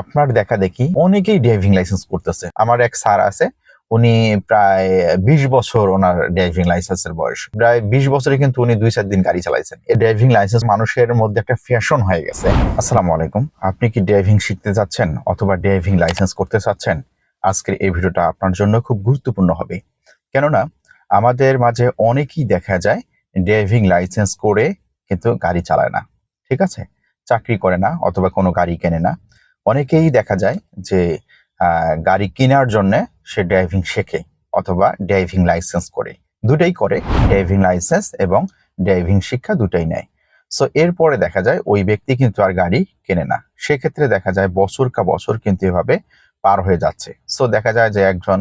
আপনার দেখা দেখি অনেকেই ড্রাইভিং লাইসেন্স করতেছে। আমার এক স্যার আছে, উনি প্রায় বিশ বছর ওনার ড্রাইভিং লাইসেন্সের বয়স। প্রায় বিশ বছরে কিন্তু উনি দুই চার দিন গাড়ি চালাইছেন। এই ড্রাইভিং লাইসেন্স মানুষের মধ্যে একটা ফ্যাশন হয়ে গেছে। আসসালামু আলাইকুম। আপনি কি ড্রাইভিং শিখতে যাচ্ছেন অথবা ড্রাইভিং লাইসেন্স করতে চাচ্ছেন? আজকের এই ভিডিওটা আপনার জন্য খুব গুরুত্বপূর্ণ হবে। কেননা, আমাদের মাঝে অনেকেই দেখা যায় ড্রাইভিং লাইসেন্স করে কিন্তু গাড়ি চালায় না। ঠিক আছে? চাকরি করে না অথবা কোনো গাড়ি কেনে না। অনেকেই দেখা যায় যে গাড়ি কেনার জন্য সে ড্রাইভিং শেখে অথবা ড্রাইভিং লাইসেন্স করে। দুটাই করে ড্রাইভিং লাইসেন্স এবং ড্রাইভিং শিক্ষা দুটাই নেয়। সো এরপরে দেখা যায় ওই ব্যক্তি কিন্তু আর গাড়ি কেনে না। সেক্ষেত্রে দেখা যায় বছর কা বছর কিন্তু এভাবে পার হয়ে যাচ্ছে। সো দেখা যায় যে একজন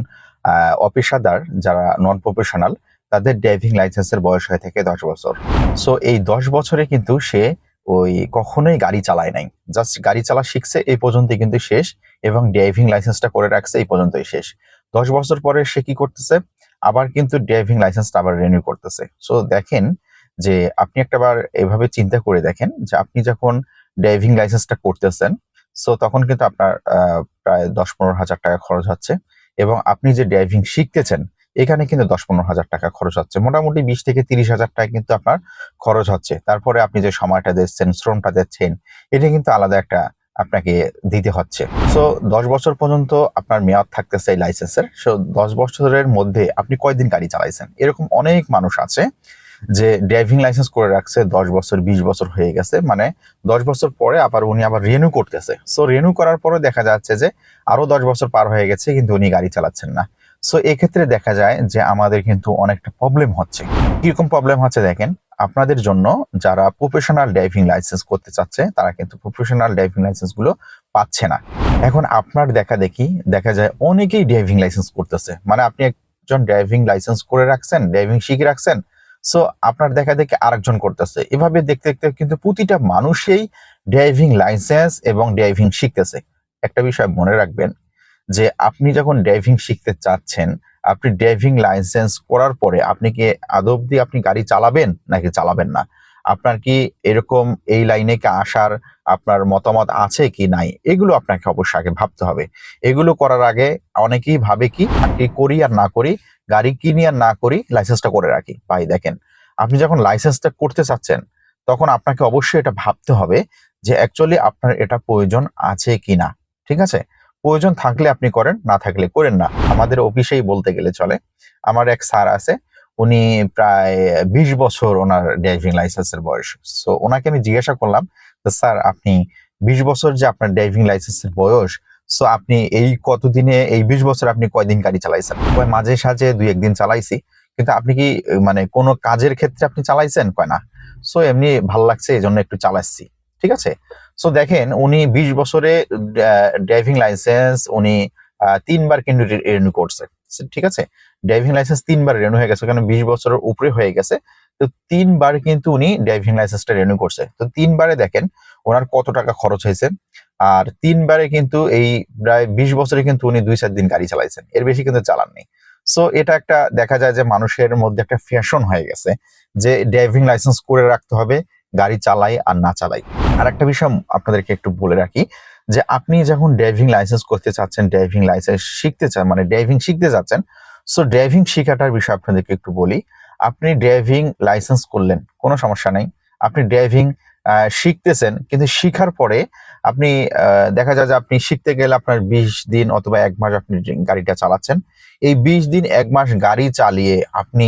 অপেশাদার যারা নন প্রফেশনাল তাদের ড্রাইভিং লাইসেন্সের বয়স হয়ে থাকে দশ বছর। সো এই দশ বছরে কিন্তু সে ওই কখনোই গাড়ি চালায় নাই। জাস্ট গাড়ি চালা শিখছে, এই পর্যন্ত কিন্তু শেষ এবং ড্রাইভিং লাইসেন্সটা করে রাখছে, এই পর্যন্তই শেষ। দশ বছর পরে সে কি করতেছে? আবার কিন্তু ড্রাইভিং লাইসেন্সটা আবার রিনিউ করতেছে। সো দেখেন যে আপনি একটাবার এভাবে চিন্তা করে দেখেন যে আপনি যখন ড্রাইভিং লাইসেন্সটা করতেছেন সো তখন কিন্তু আপনার প্রায় দশ পনেরো হাজার টাকা খরচ হচ্ছে এবং আপনি যে ড্রাইভিং শিখতেছেন এখানে কিন্তু দশ পনেরো হাজার টাকা খরচ হচ্ছে। মোটামুটি বিশ থেকে তিরিশ হাজার টাকা কিন্তু আপনার খরচ হচ্ছে। তারপরে আপনি যে সময়টা দিচ্ছেন, শ্রমটা দিচ্ছেন, এটা কিন্তু আলাদা একটা আপনাকে দিতে হচ্ছে। সো দশ বছর পর্যন্ত আপনার মেয়াদ থাকতেছে এই লাইসেন্সের সো দশ বছরের মধ্যে আপনি কয়দিন গাড়ি চালাইছেন? এরকম অনেক মানুষ আছে যে ড্রাইভিং লাইসেন্স করে রাখছে, দশ বছর, বিশ বছর হয়ে গেছে। মানে দশ বছর পরে আবার উনি আবার রেনু করতেছে। সো রেনু করার পরে দেখা যাচ্ছে যে আরও দশ বছর পার হয়ে গেছে, কিন্তু উনি গাড়ি চালাচ্ছেন না। সো এক্ষেত্রে দেখা যায় যে আমাদের কিন্তু অনেকটা প্রবলেম হচ্ছে। কীরকম প্রবলেম হচ্ছে দেখেন, আপনাদের জন্য যারা প্রফেশনাল ড্রাইভিং লাইসেন্স করতে চাচ্ছে, তারা কিন্তু প্রফেশনাল ড্রাইভিং লাইসেন্সগুলো পাচ্ছে না। এখন আপনার দেখা দেখি, দেখা যায় অনেকেই ড্রাইভিং লাইসেন্স করতেছে। মানে আপনি একজন ড্রাইভিং লাইসেন্স করে রাখছেন ড্রাইভিং শিখে রাখছেন সো আপনার দেখা দেখি আরেকজন করতেছে। এভাবে দেখতে দেখতে কিন্তু প্রতিটা মানুষই ড্রাইভিং লাইসেন্স এবং ড্রাইভিং শিখতেছে। একটা বিষয় মনে রাখবেন যে আপনি যখন ড্রাইভিং শিখতে চাচ্ছেন, আপনি ড্রাইভিং লাইসেন্স করার পরে আপনি কি আদব দিয়ে আপনি গাড়ি চালাবেন নাকি চালাবেন না? আপনার কি এরকম এই লাইনে কি আসার আপনার মতামত আছে কি নাই? এগুলো আপনাকে অবশ্যই আগে ভাবতে হবে। এগুলো করার আগে অনেকেই ভাবে কি কি করি আর না করি, গাড়ি কিনি আর না করি লাইসেন্সটা করে রাখি। ভাই, দেখেন, আপনি যখন লাইসেন্সটা করতে চাচ্ছেন, তখন আপনাকে অবশ্যই এটা ভাবতে হবে যে অ্যাকচুয়ালি আপনার এটা প্রয়োজন আছে কি না ঠিক আছে? প্রয়োজন থাকলে আপনি করেন, না থাকলে করেন না। আমাদের অফিসেই বলতে গেলে চলে। আমার এক স্যার আছে, উনি প্রায় বিশ বছর ওনার ড্রাইভিং লাইসেন্সের বয়স। সো ওনাকে আমি জিজ্ঞাসা করলাম স্যার, আপনি বিশ বছর যে আপনার ড্রাইভিং লাইসেন্সের বয়স সো আপনি এই কতদিনে, এই বিশ বছর আপনি কয়দিন গাড়ি চালাইছেন? মাঝে সাঝে দুই একদিন চালাইছি। কিন্তু আপনি কি মানে কোনো কাজের ক্ষেত্রে আপনি চালাইছেন? কয়, না। সো এমনি ভালো লাগছে এই জন্য একটু চালাচ্ছি। ঠিক আছে? সো দেখেন, উনি বিশ বছরে ড্রাইভিং লাইসেন্স উনি তিনবার কিন্তু রিনিউ করছে। ঠিক আছে? ড্রাইভিং লাইসেন্স তিনবার রেনু হয়ে গেছে, কারণ বিশ বছরের উপরে হয়ে গেছে। তো তিনবার কিন্তু উনি ড্রাইভিং লাইসেন্সটা রিনিউ করছে। তো তিনবারে দেখেন, ওনার কত টাকা খরচ হয়েছে। আর তিনবারে কিন্তু এই প্রায় বিশ বছরে কিন্তু উনি দুই চার দিন গাড়ি চালাইছেন। এর বেশি কিন্তু চালাননি সো এটা একটা, দেখা যায় যে মানুষের মধ্যে একটা ফ্যাশন হয়ে গেছে যে ড্রাইভিং লাইসেন্স করে রাখতে হবে, গাড়ি চালাই আর না চালাই। আর একটা বিষয় আপনাদেরকে একটু বলে রাখি, যে আপনি যখন ড্রাইভিং লাইসেন্স করতে চাচ্ছেন ড্রাইভিং লাইসেন্স শিখতে চান মানে ড্রাইভিং শিখতে যাচ্ছেন সো ড্রাইভিং শেখাটার বিষয় আপনাদেরকে একটু বলি। আপনি ড্রাইভিং লাইসেন্স করলেন, কোনো সমস্যা নাই। আপনি ড্রাইভিং শিখতেছেন, কিন্তু শিখার পরে আপনি দেখা যায় যে আপনি শিখতে গেলে আপনার বিশ দিন অথবা এক মাস আপনি গাড়িটা চালাচ্ছেন, এই বিশ দিন, এক মাস গাড়ি চালিয়ে আপনি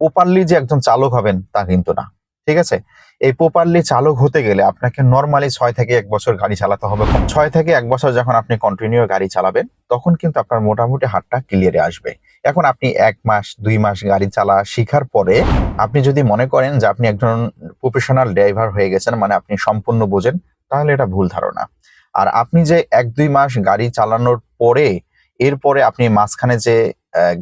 প্রপারলি যে একজন চালক হবেন তা কিন্তু না। ঠিক আছে? এই প্রপারলি চালক হতে গেলে আপনাকে নর্মালি ছয় থেকে এক বছর গাড়ি চালাতে হবে। ছয় থেকে এক বছর যখন আপনি কন্টিনিউ গাড়ি চালাবেন, তখন কিন্তু আপনার মোটামুটি হাতটা ক্লিয়ারে আসবে। এখন আপনি এক মাস, দুই মাস গাড়ি চালা শিখার পরে আপনি যদি মনে করেন যে আপনি একজন প্রফেশনাল ড্রাইভার হয়ে গেছেন মানে আপনি সম্পূর্ণ বোঝেন, তাহলে এটা ভুল ধারণা। আর আপনি যে এক, দুই মাস গাড়ি চালানোর পরে, এরপরে আপনি মাঝখানে যে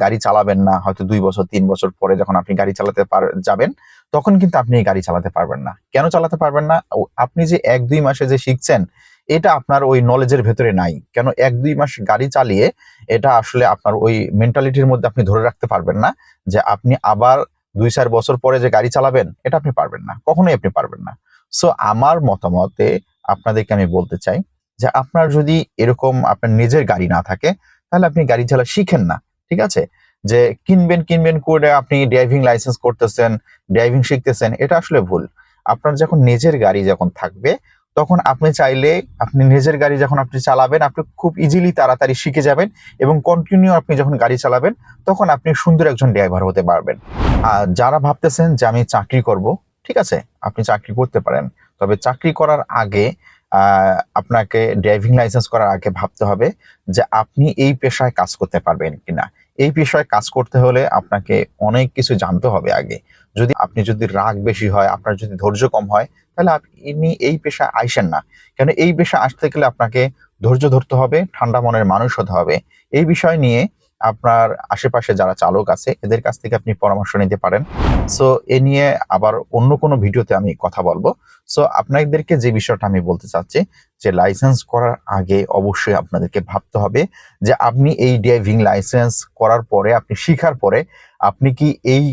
গাড়ি চালাবেন না, হয়তো দুই বছর, তিন বছর পরে যখন আপনি গাড়ি চালাতে যাবেন তখন কিন্তু আপনি এই গাড়ি চালাতে পারবেন না। কেন চালাতে পারবেন না? আপনি যে এক দুই মাসে যে শিখছেন, এটা আপনার ওই নলেজের ভেতরে নাই। কেন এক দুই মাস গাড়ি চালিয়ে এটা আসলে আপনার ওই মেন্টালিটির মধ্যে আপনি ধরে রাখতে পারবেন না যে আপনি আবার দুই চার বছর পরে যে গাড়ি চালাবেন, এটা আপনি পারবেন না। কখনোই আপনি পারবেন না। সো আমার মতামতে আপনাদেরকে আমি বলতে চাই যে আপনার যদি এরকম আপনার নিজের গাড়ি না থাকে, তাহলে আপনি গাড়ি চালা শিখেন না। ঠিক আছে? যে কিনবেন কিনবেন করে আপনি ড্রাইভিং লাইসেন্স করতেছেন ড্রাইভিং শিখতেছেন, এটা আসলে ভুল। আপনার যখন নিজের গাড়ি যখন থাকবে, তখন আপনি চাইলে, আপনি নিজের গাড়ি যখন আপনি চালাবেন, আপনি খুব ইজিলি তাড়াতাড়ি শিখে যাবেন এবং কন্টিনিউ আপনি যখন গাড়ি চালাবেন, তখন আপনি সুন্দর একজন ড্রাইভার হতে পারবেন। আর যারা ভাবতেছেন যে আমি চাকরি করব, ঠিক আছে, আপনি চাকরি করতে পারেন। তবে চাকরি করার আগে আপনাকে ড্রাইভিং লাইসেন্স করার আগে ভাবতে হবে যে আপনি এই পেশায় কাজ করতে পারবেন কিনা। এই বিষয়ে কাজ করতে হলে আপনাকে অনেক কিছু জানতে হবে আগে। যদি আপনি যদি রাগ বেশি হয়, আপনার যদি ধৈর্য কম হয়, তাহলে আপনি এই পেশায় আইসেন না। কেন এই পেশা আসতে গেলে আপনাকে ধৈর্য ধরতে হবে, ঠান্ডা মনের মানুষ হতে হবে। এই বিষয় নিয়ে আপনার আশেপাশে যারা চালক আছে, এদের কাছ থেকে আপনি পরামর্শ নিতে পারেন। সো এ নিয়ে আবার অন্য কোনো ভিডিওতে আমি কথা বলব। সো আপনাদেরকে যে বিষয়টা আমি বলতে চাচ্ছি, যে লাইসেন্স করার আগে অবশ্যই আপনাদেরকে ভাবতে হবে যে আপনি এই ড্রাইভিং লাইসেন্স করার পরে, আপনি শিখার পরে আপনি কি এই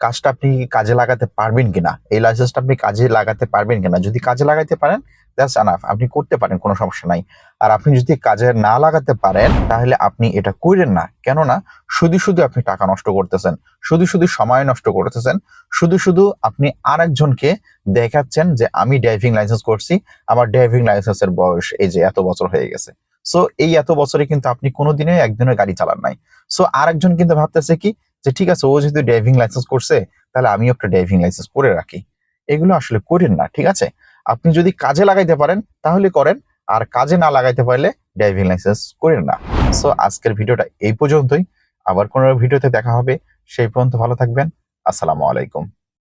কাজটা আপনি কাজে লাগাতে পারবেন কিনা? এই লাইসেন্সটা আপনি কাজে লাগাতে পারবেন কিনা? যদি কাজে লাগাতে পারেন দ্যাটস আনাফ আপনি করতে পারেন, কোনো সমস্যা নাই। আর আপনি যদি কাজে না লাগাতে পারেন, তাহলে আপনি এটা করেন না। কেননা, শুধু শুধু আপনি টাকা নষ্ট করতেছেন, শুধু শুধু সময় নষ্ট করতেছেন, শুধু শুধু আপনি আরেকজনকে দেখাচ্ছেন যে, আমি ড্রাইভিং লাইসেন্স করছি, আমার ড্রাইভিং লাইসেন্সের বয়স এই যে এত বছর হয়ে গেছে। সো এই এত বছরে কিন্তু আপনি কোনোদিনই একদিনের গাড়ি চালান নাই। সো আরেকজন কিন্তু ভাবতেছে কি, যে, ঠিক আছে, ও যেহেতু ড্রাইভিং লাইসেন্স করছে, তাহলে আমিও একটা ড্রাইভিং লাইসেন্স করে রাখি। এগুলো আসলে করেন না, ঠিক আছে? আপনি যদি কাজে লাগাইতে পারেন, তাহলে করেন। আর কাজে না লাগাইতে পারলে ড্রাইভিং লাইসেন্স করেন না। সো আজকের ভিডিওটা এই পর্যন্তই। আবার কোনো ভিডিওতে দেখা হবে। সেই পর্যন্ত ভালো থাকবেন। আসসালামু আলাইকুম।